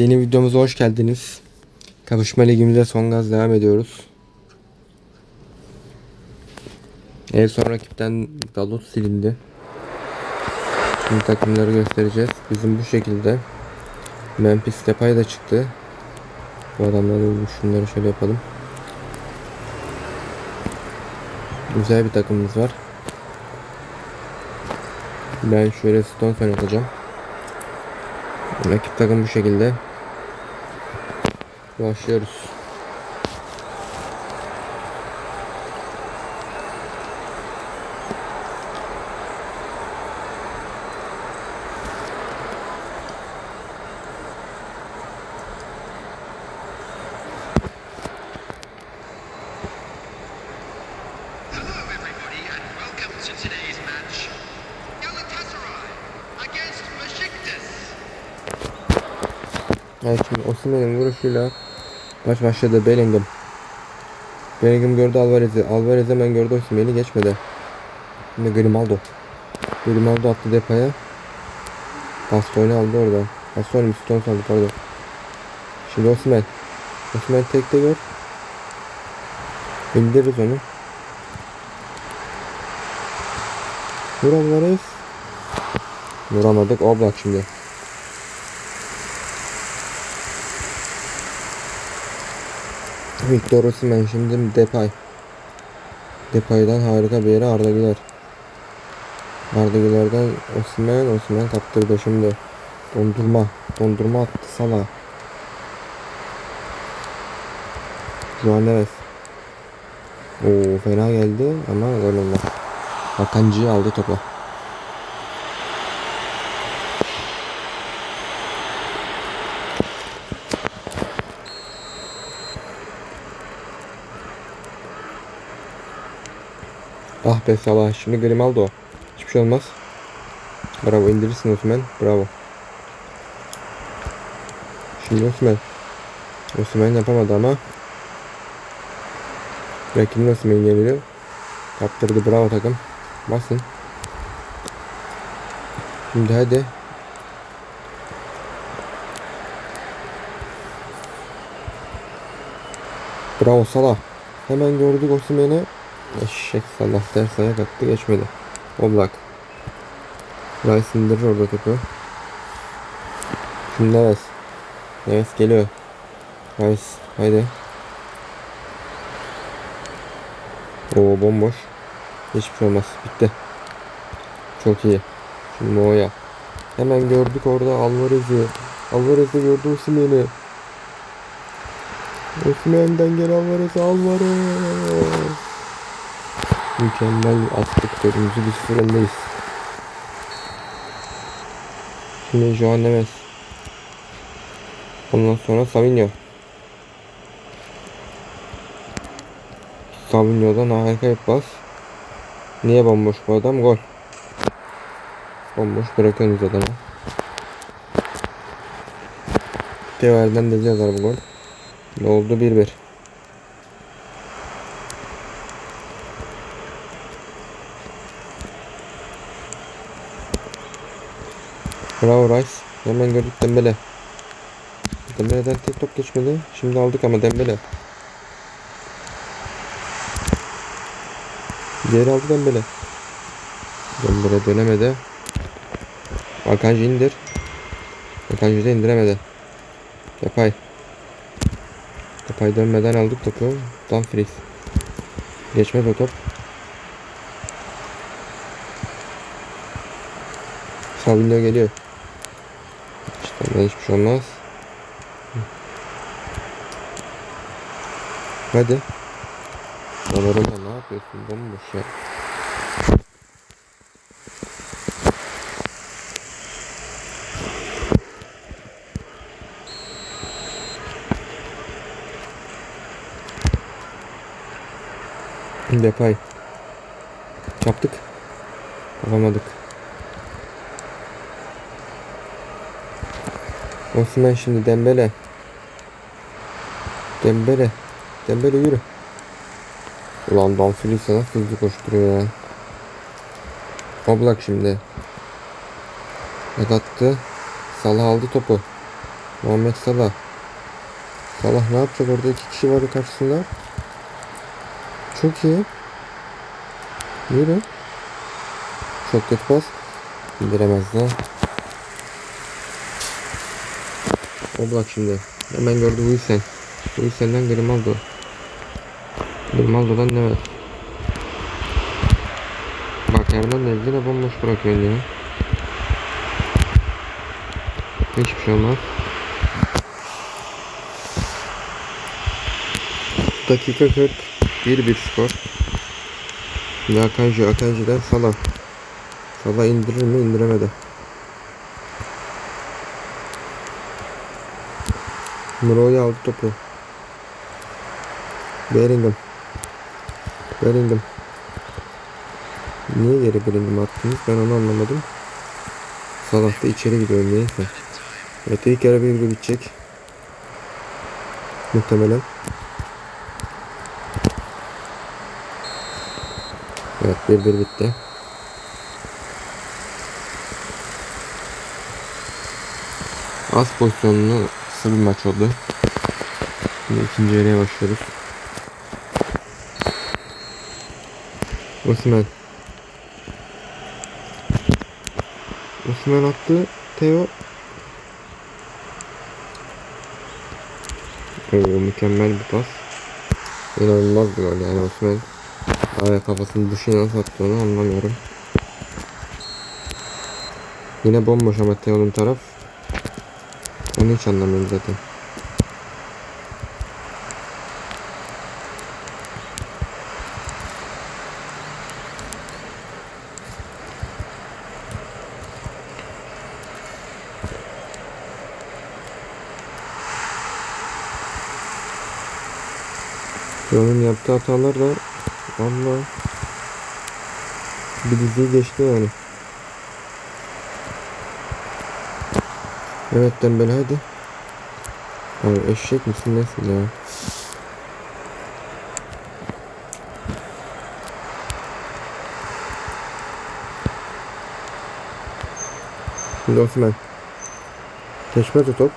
Yeni videomuza hoş geldiniz. Kavuşma ligimize son gaz devam ediyoruz. En son rakipten Dalot silindi. Şimdi takımları göstereceğiz. Bizim bu şekilde Memphis Depay da çıktı. Bu adamları şunları şöyle yapalım. Güzel bir takımımız var. Ben şöyle Stone oynatacağım. Rakip takım bu şekilde. Besiktas. Evet şimdi Osimhen'in vuruşuyla maç başladı Bellingham. Bellingham gördü Alvarez'i. Alvarez hemen gördü Osimhen'i geçmedi. Şimdi Grimaldo. Grimaldo attı Depay'a. Bastoni aldı orada. Bastoni mi Stones aldı pardon. Şimdi Osimhen. Osimhen tekte gör. İndiririz onu. Vur Alvarez. Vuramadık. Oblak şimdi. Victor Osimhen şimdi Depay. Depay'dan harika bir yere Arda Güler. Arda Güler'den Osimhen, Osimhen kaptırdı şimdi. Dondurma, dondurma attı Salah. Juan Neves. Oo fena geldi ama gol olmaz. Hakancı aldı topu. Ah be Salah. Şimdi Grimaldo. Hiçbir şey olmaz. Bravo indirirsin Osman. Bravo. Şimdi Osman. Osman yapamadı ama. Rakibin Osman geliyor. Kaptırdı bravo takım. Basın. Şimdi hadi. Bravo Salah. Hemen gördük Osimhen'i. Eşek Salah ters ayak attı geçmedi. Oblak. Rice indirir orada topu. Şimdi Neves. Neves geliyor. Rice haydi. Oo bomboş. Hiçbir şey olmaz. Bitti. Çok iyi. Şimdi Moya. Hemen gördük orada Alvarez'i. Alvarez'i gördü Osimhen'i. Osimhen'den gel Alvarez'i Alvarez. Mükemmel attık golümüzü bir sıfır. Şimdi Joan Neves. Ondan sonra Savinho. Savinho'dan harika bir pas. Niye bomboş bu adam? Gol. Bomboş bırakıyorsunuz adamı. Teoel'den de yazar bu gol. Ne oldu? 1-1. Bravo Rice. Hemen gördük Dembele. Dembele'den tek top geçmedi. Şimdi aldık ama Dembele. Geri aldı Dembele. Dembele dönemedi. Akanji indir. Akanji de indiremedi. Yapay. Yapay dönmeden aldık topu. Dumfries. Geçmedi o top. Savinho geliyor. Ondan hiçbir şey olmaz. Hadi. Donnarumma ne yapıyorsun? Bomboş ya. Depay. Yaptık. Yapamadık. Osman şimdi Dembele. Dembele. Dembele yürü. Ulan Dumfries nasıl hızlı koşturuyor ya. Oblak şimdi. Evet attı. Salah aldı topu. Muhammed Salah. Salah ne yapacak orada iki kişi var karşısında. Çok iyi. Yürü. Çok kötü pas. İndiremezdi. Oblak şimdi. Hemen gördü Huysen. Huysen'den Grimaldo. Grimaldo'dan Neves. Bak Hernandez yine bomboş bırakıyor ya. Hiçbir şey olmaz. Dakika 40. 1-1 skor. Şimdi Akanji, Akanji'den Salah. Salah indirir mi? İndiremedi. Muro'yu aldı topu. Bellingham. Bellingham. Niye geri Bellingham attınız? Ben onu anlamadım. Salah da içeri gidiyor neyse. Evet ilk yarı bir bir bitecek. Muhtemelen. Evet bir bir bitti. Az pozisyonlu kısa bir maç oldu. Şimdi ikinci yarıya başlıyoruz. Osman. Osman attı. Teo. Oo, mükemmel bir pas. İnanılmaz bir gol yani Osman. Aya kafasını dışına nasıl attı onu anlamıyorum. Yine bomboş ama Teo'nun taraf. Onu hiç anlamıyorum zaten. Teo'nun yaptığı hatalar da valla bir diziyi geçti yani. Evet Dembele hadi. Abi eşek misin nesin ya? Şimdi Osman. Geçmez o top.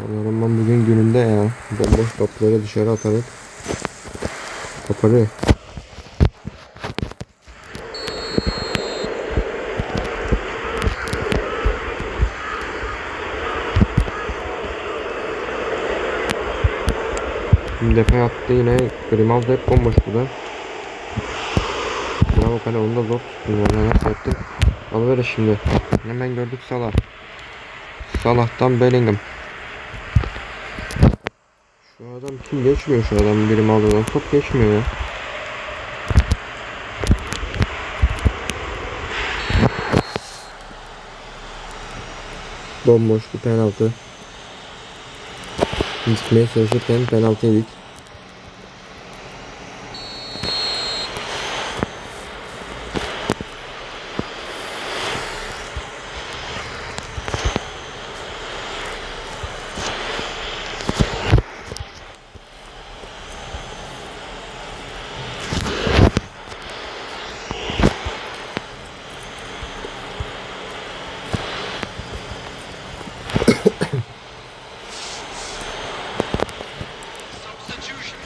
Allah'ım ben bugün gününde ya. Bomboş topları dışarı atarak. Koparıyor. Defa attı yine Grimaldo hep bomboş burada. Bravo kale onu da zor tuttun valla nasıl yaptın? Alvarez şimdi. Hemen gördük Salah. Salah'tan Bellingham. Şu adam kim geçmiyor şu adam Grimaldo'dan top geçmiyor ya. Bomboş bir penaltı. Gitmeye çalışırken penaltı yedik.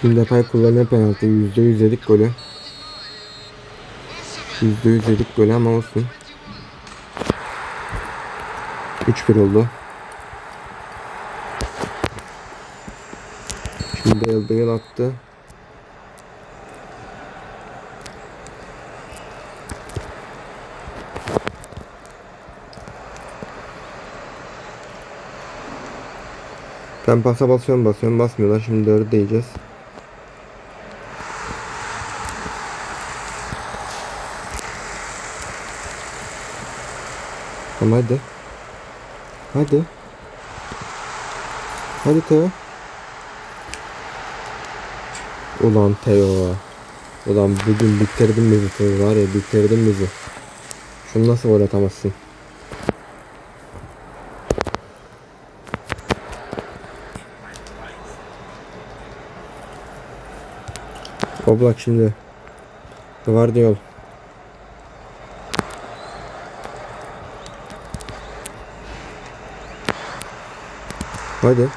Şimdi Depay kullanıyor penaltıyı. %100 yedik golü. %100 yedik golü ama olsun. 3-1 oldu. Şimdi Bale Bale attı. Ben pasa basıyorum basıyorum basmıyorlar. Şimdi 4'ü değeceğiz. Tamam hadi. Hadi. Hadi Teo. Ulan Teo. Ulan bugün bitirdin bizi Teo var ya bitirdin bizi. Şunu nasıl gol atamazsın? Oblak şimdi. Guardiol. Hadi.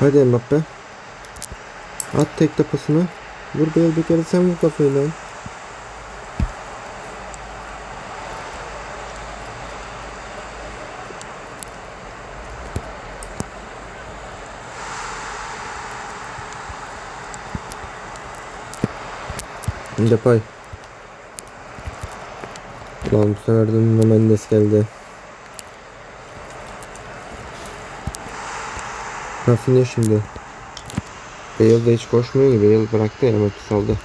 Hadi Mbappe. At tek de pasını. Vur Bale bir kere sen vur kafayı lan. Depay. Lan bu sefer de Mendes geldi. Rafinha şimdi. Bale de hiç koşmuyor ki. Bale bıraktı ya maçı saldı.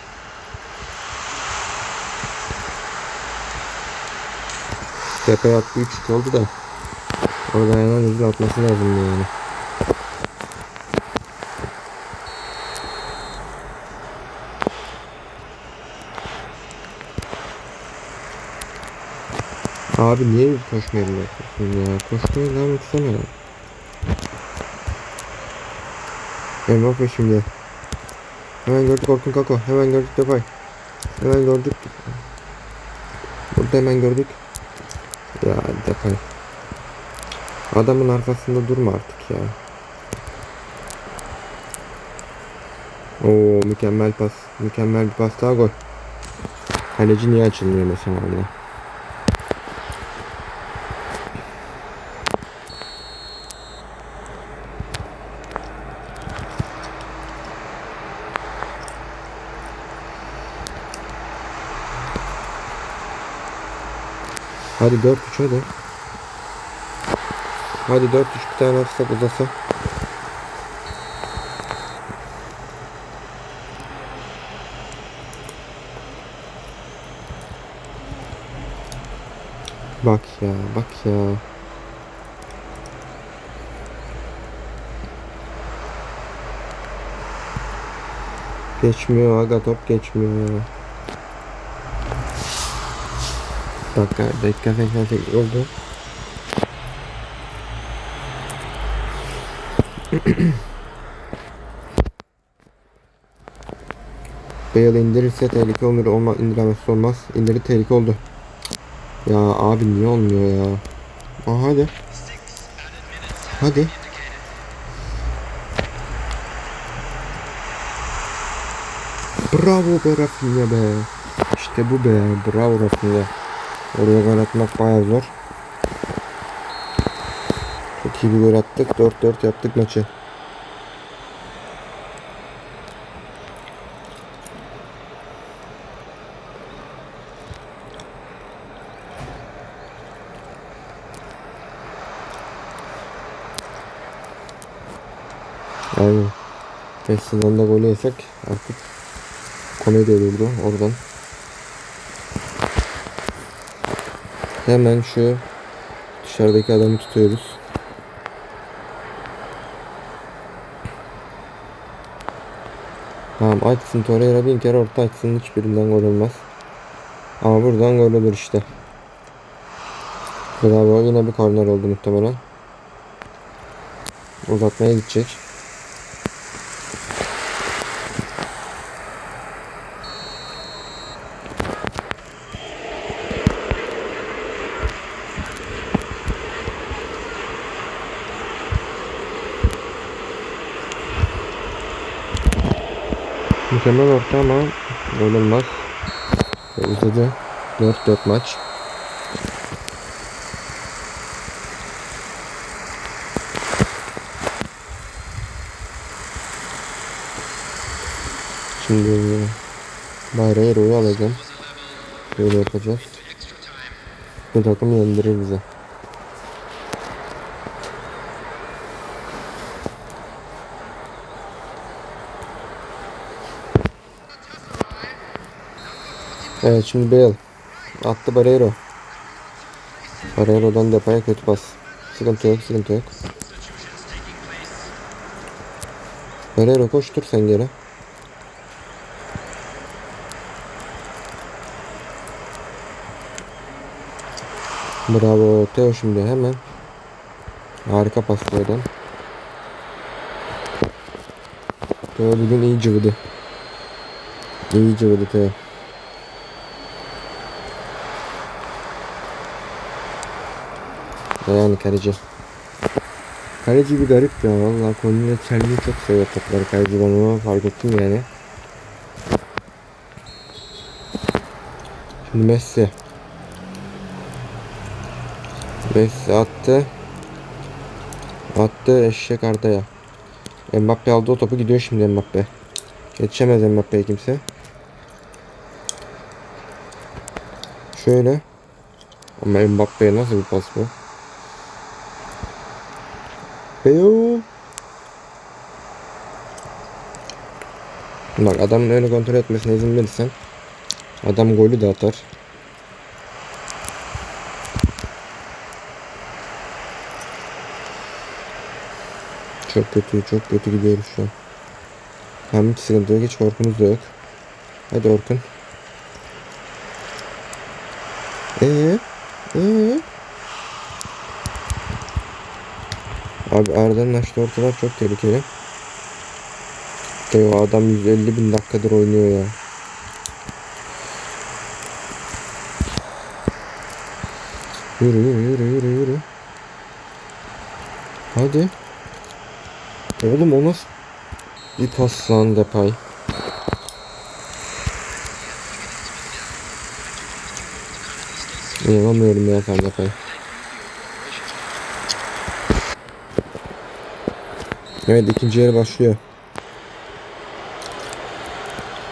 Tepe attı 3 oldu da. Orada hemen hızlı atması lazım yani. Abi niye koşmayı bırakıyorsun ya? Koşmaya devam etsene. Mbappe şimdi. Hemen gördük Orkun Kako. Hemen gördük Depay. Hemen gördük. Burada hemen gördük. Ya Depay. Adamın arkasında durma artık ya. Oo mükemmel pas. Mükemmel bir pas daha gol. Kaleci niye açılmıyor mesela orada? Hadi 4-3 hadi. Hadi 4-3 bir tane atsak uzasa. Bak ya bak ya. Geçmiyor aga top geçmiyor. Dakika dakika 88 oldu. Bale indirirse tehlike olur olma indiremezse olmaz. İndiri tehlike oldu. Ya abi niye olmuyor ya? Aa, hadi. Hadi. Bravo be Rafinha be. İşte bu be. Bravo Rafinha. Oraya gol atmak bayağı zor. Çok iyi bir gol attık. 4-4 yaptık maçı. Aynen. Messi'den de golü yesek artık komedi olurdu oradan. Hemen şu dışarıdaki adamı tutuyoruz. Tamam açsın Torreira bin kere orta açsın hiçbirinden gol olmaz. Ama buradan gol olur işte. Bravo yine bir korner oldu muhtemelen. Uzatmaya gidecek. Mükemmel orta ama gol olmaz. Ve uzadı. 4-4 maç. Şimdi Bayrağı alacağım. Böyle yapacağız. Bu takım yendirir bize. Evet şimdi Bale. Attı Barreiro. Barreiro'dan Depay'a kötü pas. Sıkıntı yok sıkıntı yok. Barreiro koştur sen geri. Bravo Teo şimdi hemen. Harika pasladan. Teo bugün iyi cıvıdı. İyi cıvıdı Teo. Yani kaleci. Kaleci bir garip ya vallahi Konya'da çelmeyi çok seviyor topları kaleci ben onu fark ettim yani. Şimdi Messi. Messi attı. Attı eşek Arda'ya. Mbappe aldı o topu gidiyor şimdi Mbappe. Geçemez Mbappe'ye kimse. Şöyle. Ama Mbappe'ye nasıl bir pas bu? Beo. Bak adamın öyle kontrol etmesine izin verirsen adam golü de atar. Çok kötü, çok kötü gidiyoruz şu an. Hem hiç sıkıntı yok, hiç korkumuz da yok. Hadi Orkun. Ee, ee. Abi Arda'nın açtığı ortalar çok tehlikeli. İşte o adam 150 bin dakikadır oynuyor ya. Yürü yürü yürü yürü yürü. Hadi. Oğlum o nasıl? Bir pas lan Depay. İnanamıyorum ya sen Depay. Evet ikinci yarı başlıyor.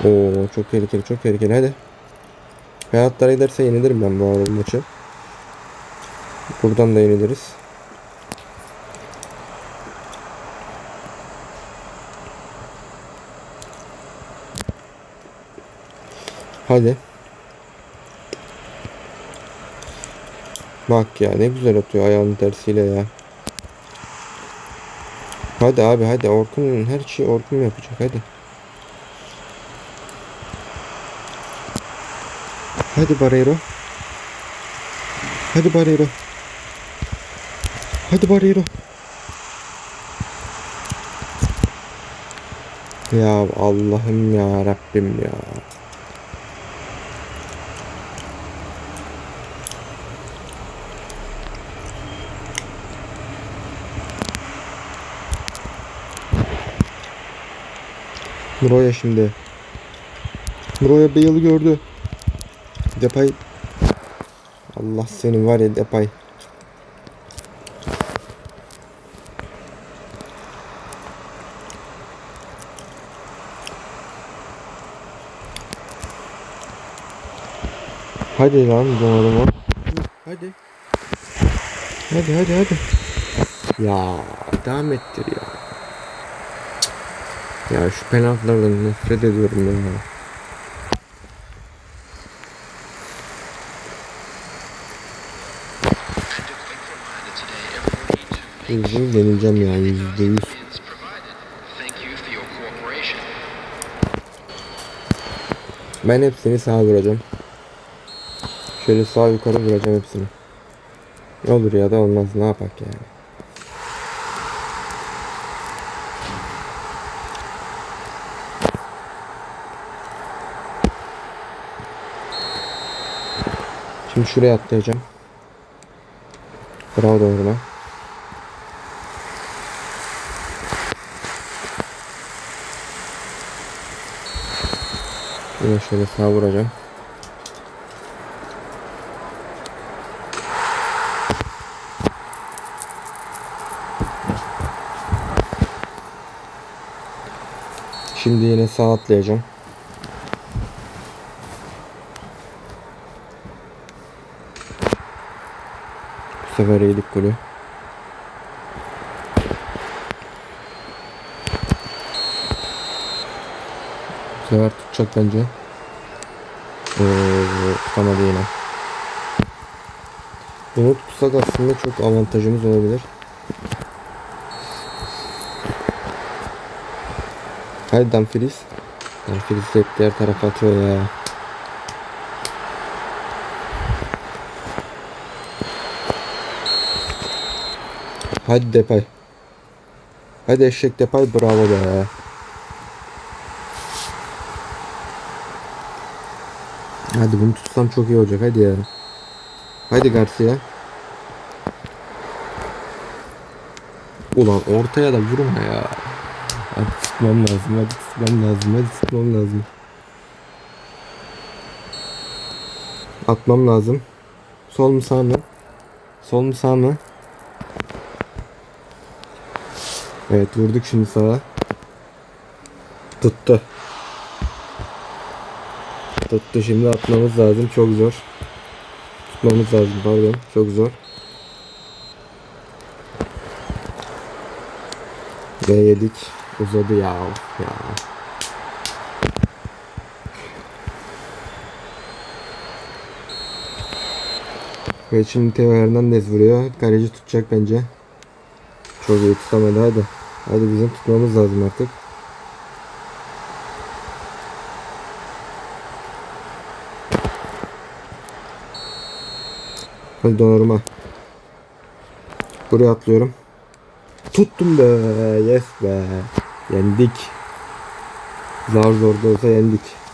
Oo çok tehlikeli çok tehlikeli hadi. Hayatlara giderse yenilirim ben bu arada maçı. Buradan da yeniliriz. Hadi. Bak ya ne güzel atıyor ayağının tersiyle ya. Hadi abi hadi Orkun her şeyi Orkun yapacak hadi. Hadi Barreiro. Hadi Barreiro. Hadi Barreiro. Ya Allah'ım ya Rabbim ya. Muroya şimdi. Muroya Bale'ı gördü. Depay. Allah seni var ya Depay. Hadi lan adamı. Hadi. Hadi hadi hadi. Ya devam ettir ya. Ya şu penaltılardan nefret ediyorum ya. Everyone needs to Yüzde yüz. Ben hepsini sağa vuracağım. Şöyle sağ yukarı vuracağım hepsini. Olur ya da olmaz ne yapak yani. Şimdi şuraya atlayacağım. Bravo doğruna. Yine şöyle sağa vuracağım. Şimdi yine sağa atlayacağım. Sefer yedik golü. Bu sefer tutacak bence. Ee, tutamadı yine. Bunu tutsak aslında çok avantajımız olabilir. Haydi Dumfries. Dumfries de hep diğer tarafa atıyor ya. Hadi Depay. Hadi eşek Depay bravo be. Hadi bunu tutsam çok iyi olacak hadi ya. Hadi Garcia. Ulan ortaya da vurma ya. Hadi tutmam lazım. Hadi tutmam lazım. Hadi tutmam lazım. Atmam lazım. Sol mu sağ mı? Sol mu sağ mı? Evet vurduk şimdi sağa. Tuttu. Tuttu şimdi atmamız lazım. Çok zor. Tutmamız lazım pardon. Çok zor. Ve yedik. Uzadı ya. Ya. Ve şimdi Teo Hernandez vuruyor. Kaleci tutacak bence. Çok iyi tutamadı hadi. Hadi bizim tutmamız lazım artık. Hadi Donnarumma. Buraya atlıyorum. Tuttum be. Yes be. Yendik. Zar zor da olsa yendik.